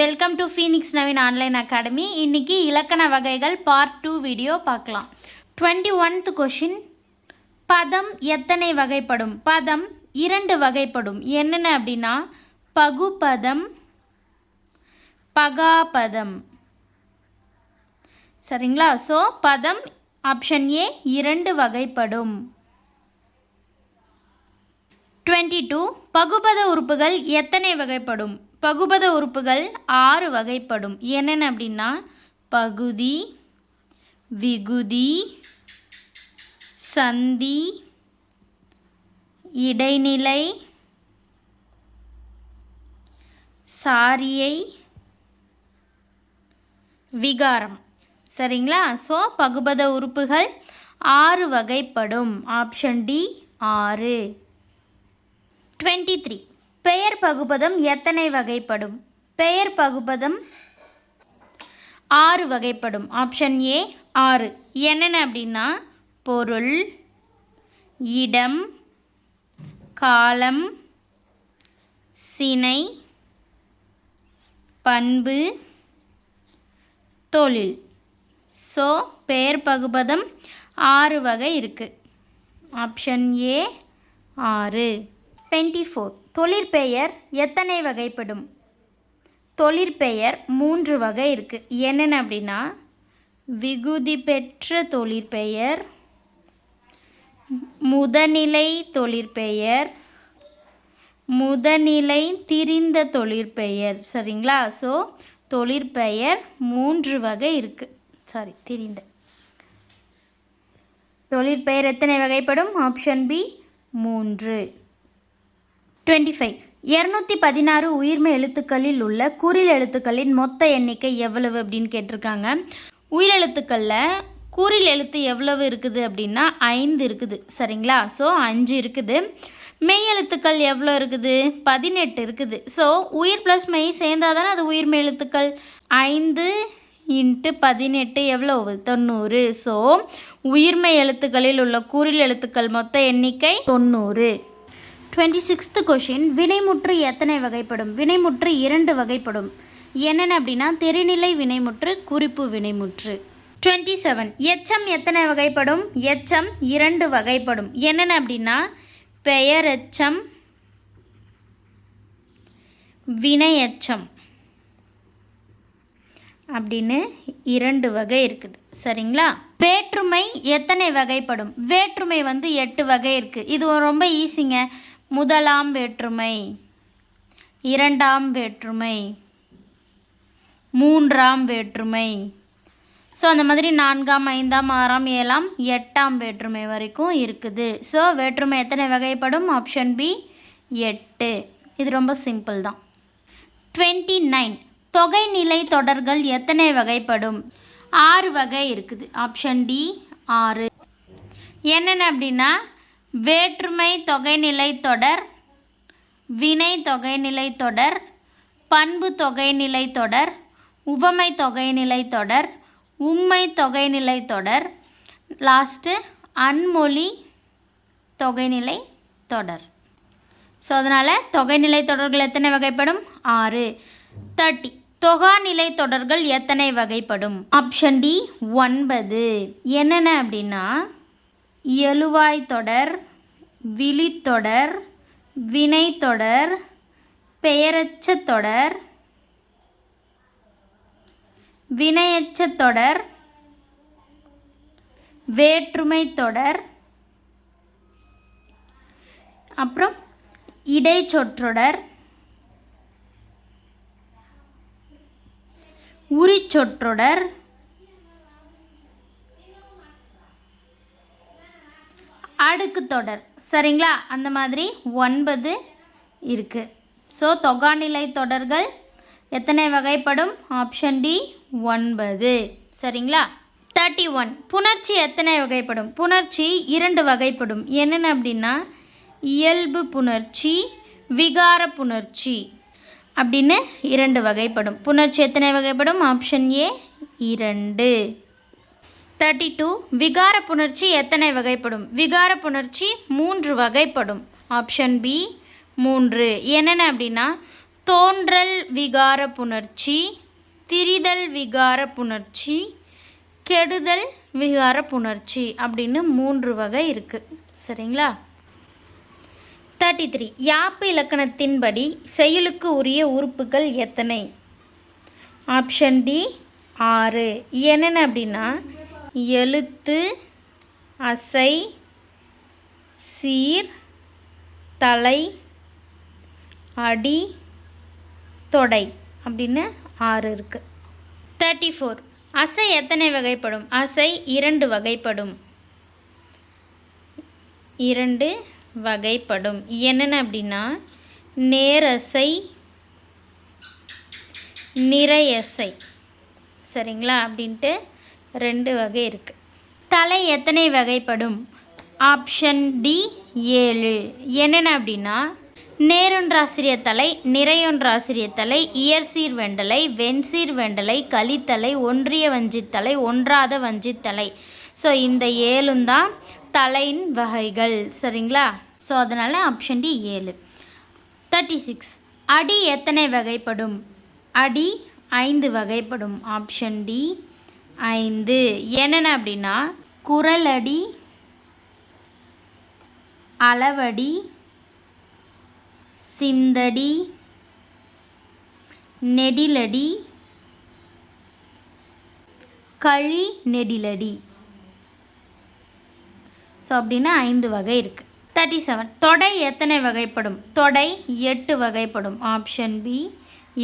Welcome to Phoenix Naveen online academy இன்றைக்கி இலக்கண வகைகள் பார்ட் டூ வீடியோ பார்க்கலாம். டுவெண்ட்டி ஒன்த் கொஷின் பதம் எத்தனை வகைப்படும்? பதம் இரண்டு வகைப்படும். என்னென்ன அப்படின்னா பகுபதம் பகாபதம். சரிங்களா? ஸோ பதம் ஆப்ஷன் ஏ இரண்டு வகைப்படும். டுவெண்ட்டி டூ பகுபத உறுப்புகள் எத்தனை வகைப்படும்? பகுபத உறுப்புகள் ஆறு வகைப்படும். என்னென்ன அப்படின்னா பகுதி விகுதி சந்தி இடைநிலை சாரியை விகாரம். சரிங்களா? ஸோ பகுபத உறுப்புகள் ஆறு வகைப்படும். ஆப்ஷன் டி ஆறு. Twenty three. பெயர் பகுபதம் எத்தனை வகைப்படும்? பெயர் பகுபதம் ஆறு வகைப்படும். ஆப்ஷன் ஏ ஆறு. என்னென்ன அப்படின்னா பொருள் இடம் காலம் சினை பண்பு தொழில். ஸோ பெயர் பகுபதம் ஆறு வகை இருக்குது ஆப்ஷன் ஏ ஆறு. Twenty four. தொழிற்பெயர் எத்தனை வகைப்படும்? தொழிற்பெயர் மூன்று வகை இருக்குது என்னென்ன அப்படின்னா விகுதி பெற்ற தொழிற்பெயர் முதநிலை தொழிற்பெயர் முதநிலை திரிந்த தொழிற்பெயர் சரிங்களா? ஸோ தொழிற்பெயர் மூன்று வகை இருக்குது சாரி திரிந்த. தொழிற்பெயர் எத்தனை வகைப்படும்? ஆப்ஷன் பி மூன்று. டுவெண்ட்டி ஃபைவ் இரநூத்தி பதினாறு உயிர்மை எழுத்துக்களில் உள்ள குறில் எழுத்துக்களின் மொத்த எண்ணிக்கை எவ்வளவு அப்படின்னு கேட்டிருக்காங்க. உயிரெழுத்துக்களில் குறில் எழுத்து எவ்வளவு இருக்குது அப்படின்னா ஐந்து இருக்குது. சரிங்களா? ஸோ அஞ்சு இருக்குது. மெய் எழுத்துக்கள் எவ்வளோ இருக்குது? பதினெட்டு இருக்குது. ஸோ உயிர் ப்ளஸ் மெய் சேர்ந்தால் தானே அது உயிர்மை எழுத்துக்கள்? ஐந்து இன்ட்டு பதினெட்டு எவ்வளவு? தொண்ணூறு. ஸோ உயிர்மை எழுத்துக்களில் உள்ள குறில் எழுத்துக்கள் மொத்த எண்ணிக்கை தொண்ணூறு. டுவெண்ட்டி சிக்ஸ்த்து கொஷின் வினைமுற்று எத்தனை வகைப்படும்? வினைமுற்று இரண்டு வகைப்படும். என்னென்ன அப்படின்னா தெரிநிலை வினைமுற்று குறிப்பு வினைமுற்று. டுவெண்ட்டி செவன் எச்சம் எத்தனை வகைப்படும்? எச்சம் இரண்டு வகைப்படும். என்னென்ன அப்படின்னா பெயர் எச்சம் வினை எச்சம் அப்படின்னு இரண்டு வகை இருக்குது. சரிங்களா? வேற்றுமை எத்தனை வகைப்படும்? வேற்றுமை வந்து எட்டு வகை இருக்குது இது ரொம்ப ஈஸிங்க முதலாம் வேற்றுமை. இரண்டாம் வேற்றுமை. மூன்றாம் வேற்றுமை. ஸோ அந்த மாதிரி நான்காம் ஐந்தாம் ஆறாம் ஏழாம் எட்டாம் வேற்றுமை வரைக்கும் இருக்குது. ஸோ வேற்றுமை எத்தனை வகைப்படும்? ஆப்ஷன் பி எட்டு. இது ரொம்ப சிம்பிள் தான். டுவெண்ட்டி நைன் தொகைநிலை தொடர்கள் எத்தனை வகைப்படும்? ஆறு வகை இருக்குது. ஆப்ஷன் டி ஆறு. என்னென்ன அப்படின்னா வேற்றுமை தொகைநிலை தொடர் வினை தொகைநிலை தொடர் பண்பு தொகைநிலை தொடர் உவமை தொகைநிலை தொடர் உம்மை தொகைநிலை தொடர் லாஸ்ட்டு அன்மொழி தொகைநிலை தொடர். ஸோ அதனால் தொகைநிலை தொடர்கள் எத்தனை வகைப்படும்? ஆறு. தேர்ட்டி தொகாநிலை தொடர்கள் எத்தனை வகைப்படும்? ஆப்ஷன் டி ஒன்பது. என்னென்ன அப்படின்னா எழுவாய் தொடர் விழித்தொடர் வினைத்தொடர் பெயரச்சத்தொடர் தொடர் வினையச்ச தொடர் வேற்றுமை தொடர். அப்புறம் இடைச்சொற்றொடர் உரிச்சொற்றொடர் அடுக்கு தொடர். சரிங்களா? அந்த மாதிரி ஒன்பது இருக்குது ஸோ தொகாநிலை தொடர்கள் எத்தனை வகைப்படும்? ஆப்ஷன் டி ஒன்பது. சரிங்களா? தேர்ட்டி ஒன் புணர்ச்சி எத்தனை வகைப்படும்? புணர்ச்சி இரண்டு வகைப்படும். என்னென்ன அப்படின்னா இயல்பு புணர்ச்சி விகார புணர்ச்சி அப்படின்னு இரண்டு வகைப்படும். புணர்ச்சி எத்தனை வகைப்படும்? ஆப்ஷன் ஏ இரண்டு. தேர்ட்டி டூ விகார புணர்ச்சி எத்தனை வகைப்படும்? விகார புணர்ச்சி மூன்று வகைப்படும். ஆப்ஷன் பி மூன்று. என்னென்ன அப்படின்னா தோன்றல் விகார புணர்ச்சி திரிதல் விகார புணர்ச்சி கெடுதல் விகார புணர்ச்சி அப்படின்னு மூன்று வகை இருக்குது சரிங்களா? தேர்ட்டி த்ரீ யாப்பு இலக்கணத்தின்படி செயலுக்கு உரிய உறுப்புகள் எத்தனை? ஆப்ஷன் டி ஆறு. என்னென்ன அப்படின்னா எழுத்து அசை சீர் தலை அடி தொடை அப்படின்னு ஆறு இருக்குது தேர்ட்டி ஃபோர் அசை எத்தனை வகைப்படும்? அசை இரண்டு வகைப்படும். இரண்டு வகைப்படும். என்னென்ன அப்படின்னா நேரசை நிறையசை. சரிங்களா? அப்படின்ட்டு ரெண்டு வகை இருக்குது தலை எத்தனை வகைப்படும்? ஆப்ஷன் டி ஏழு. என்னென்ன அப்படின்னா நேரொன்றாசிரிய தலை நிறையொன்றாசிரிய தலை இயற்சீர் வெண்டலை வெண்சீர் வெண்டலை கலித்தலை ஒன்றிய வஞ்சித்தலை ஒன்றாத வஞ்சித்தலை ஸோ இந்த ஏழும் தான் தலையின் வகைகள். சரிங்களா? ஸோ அதனால் ஆப்ஷன் டி ஏழு. தேர்ட்டி சிக்ஸ் அடி எத்தனை வகைப்படும்? அடி ஐந்து வகைப்படும். ஆப்ஷன் டி ஐந்து. என்னென்ன அப்படின்னா குரலடி அளவடி சிந்தடி நெடிலடி கழி நெடிலடி. ஸோ அப்படின்னு ஐந்து வகை இருக்குது தேர்ட்டி செவன் தொடை எத்தனை வகைப்படும்? தொடை எட்டு வகைப்படும். ஆப்ஷன் பி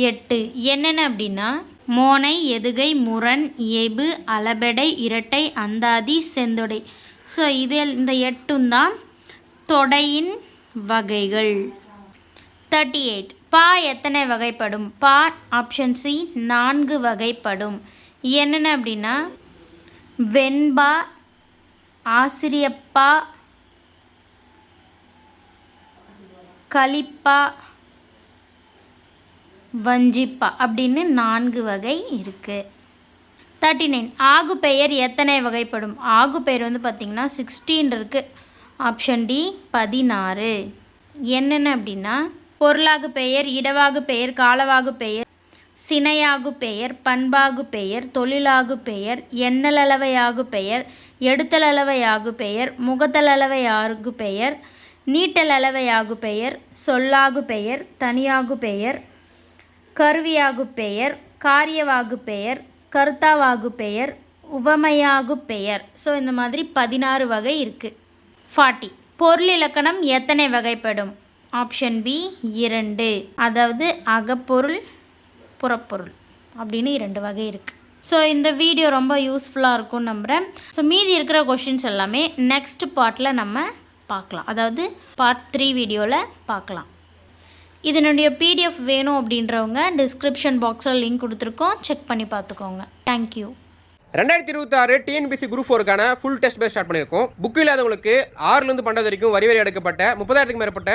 எட்டு. என்னென்ன அப்படின்னா மோனை எதுகை முரண் எபு அளபெடை இரட்டை அந்தாதி செந்தொடை. ஸோ இது இந்த எட்டும் தான் தொடையின் வகைகள். தேர்ட்டி எயிட் பா எத்தனை வகைப்படும்? பா ஆப்ஷன் சி நான்கு வகைப்படும். என்னென்ன அப்படின்னா வெண்பா ஆசிரியப்பா கலிப்பா வஞ்சிப்பா அப்படின்னு நான்கு வகை இருக்குது தேர்ட்டி நைன் ஆகு பெயர் எத்தனை வகைப்படும்? ஆகு பெயர் வந்து பார்த்திங்கன்னா சிக்ஸ்டீன் இருக்குது ஆப்ஷன் டி பதினாறு. என்னென்ன அப்படின்னா பொருளாகு பெயர் இடவாகு பெயர் காலவாகு பெயர் சினையாகு பெயர் பண்பாகு பெயர் தொழிலாகு பெயர் எண்ணலளவையாகு பெயர் எடுத்தலளவையாகு பெயர் முகத்தலளவையாகு பெயர் நீட்டலளவையாகு பெயர் சொல்லாகு பெயர் தனியாகு பெயர் கருவியாகு பெயர் காரியவாகு பெயர் கருத்தாவாகு பெயர் உவமையாகு பெயர். ஸோ இந்த மாதிரி பதினாறு வகை இருக்குது ஃபார்ட்டி. பொருள் இலக்கணம் எத்தனை வகைப்படும்? ஆப்ஷன் பி இரண்டு. அதாவது அகப்பொருள் புறப்பொருள். அப்படின்னு இரண்டு வகை இருக்குது ஸோ இந்த வீடியோ ரொம்ப யூஸ்ஃபுல்லாக இருக்கும்னு நம்புகிறேன் ஸோ மீதி இருக்கிற கொஷின்ஸ் எல்லாமே நெக்ஸ்ட் பார்ட்டில் நம்ம பார்க்கலாம். அதாவது பார்ட் த்ரீ வீடியோவில் பார்க்கலாம். இதனுடைய பிடிஎஃப் வேணும் அப்படின்றவங்க டிஸ்கிரிப்ஷன் பாக்ஸில் லிங்க் கொடுத்துருக்கோம். செக் பண்ணி பார்த்துக்கோங்க. தேங்க்யூ ரெண்டாயிரத்தி இருபத்தாறு டிஎன்பிசி குரூப் ஃபோருக்கான ஃபுல் டெஸ்ட் பேஸ் ஸ்டார்ட் பண்ணியிருக்கோம். புக் இல்லாதவங்களுக்கு ஆறுலேருந்து பன்னெண்டு வரைக்கும் வரி வரி எடுக்கப்பட்ட முப்பதாயிரத்துக்கு மேற்பட்ட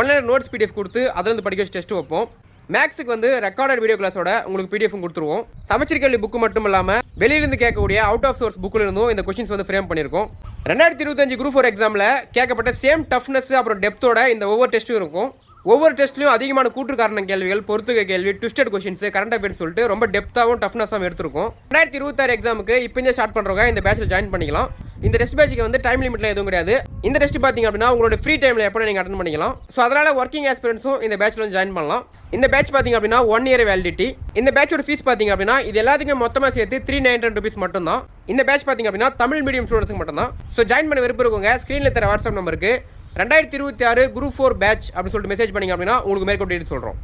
ஒன்லைன் நோட்ஸ் பிடிஎஃப் கொடுத்து அதுலேருந்து படிக்க வச்சு டெஸ்ட் வைப்போம். மேக்ஸுக்கு வந்து ரெக்கார்டட் வீடியோ கிளாஸோட உங்களுக்கு பிடிஎஃப் கொடுத்துருவோம். சமைச்சர் கேள்வி புக்கு மட்டும் இல்லாமல் வெளியிலிருந்து கேட்கக்கூடிய அவுட் ஆஃப் சோர்ஸ் புக்கில் இருந்தும் இந்த கொஷின்ஸ் வந்து ஃப்ரேம் பண்ணியிருக்கோம். ரெண்டாயிரத்தி இருபத்தஞ்சு குரூப் ஃபோர் எக்ஸாமில் கேட்கப்பட்ட சேம் டஃப்னஸ் அப்புறம் டெப்த்தோட இந்த ஒவ்வொரு டெஸ்ட்டும் இருக்கும். ஒவ்வொரு டெஸ்ட்லையும் அதிகமான கூற்று காரண கேள்விகள் பொறுத்துக்க கேள்வி ட்விஸ்டட் கொஷின்ஸ் கரண்ட் அஃபேர்ஸ் சொல்லிட்டு ரொம்ப டெப்த்தாகவும் டஃப்னஸாகவும் எடுத்திருக்கும். ரெண்டாயிரத்தி இருபத்தாறு எக்ஸாமுக்கு இப்போ ஸ்டார்ட் பண்ணுறவங்க இந்த பேட்சில் ஜாயின் பண்ணிக்கலாம். இந்த டெஸ்ட் பேட்சுக்கு வந்து டைம் லிமிட்லாம் எதுவும் கிடையாது. இந்த டெஸ்ட் பார்த்தீங்க அப்படின்னா உங்களோட ஃப்ரீ டைமில் எப்போ நீங்கள் அட்டன் பண்ணிக்கலாம். ஸோ அதனால் ஒர்க்கிங் எக்ஸ்பீரியன்ஸும் இந்த பேட்சில் வந்து ஜாயின் பண்ணலாம். இந்த பேட்ச் பார்த்தீங்க அப்படின்னா ஒன் இயர் வேலிடிட்டி இந்த பேட்சோட ஃபீஸ் பார்த்தீங்க அப்படின்னா இது எல்லாத்துக்குமே மொத்தமாக சேர்த்து த்ரீ நைன் ருபீஸ் மட்டும் தான் இந்த பேட்ச் பார்த்தீங்க அப்படின்னா தமிழ் மீடியம் ஸ்டூடெண்ட்ஸ்க்கு மட்டும் தான் ஸோ ஜாயின் பண்ண விருப்பம் இருக்கவங்க ஸ்க்ரீனில் தர வாட்ஸ்அப் நம்பருக்கு ரெண்டாயிரத்தி இருபத்தி ஆறு குரூப் ஃபோர் பேட்ச் அப்படின்னு சொல்லிட்டு மெசேஜ் பண்ணிங்க அப்படின்னா உங்களுக்கு மேற்கொண்டு சொல்கிறோம்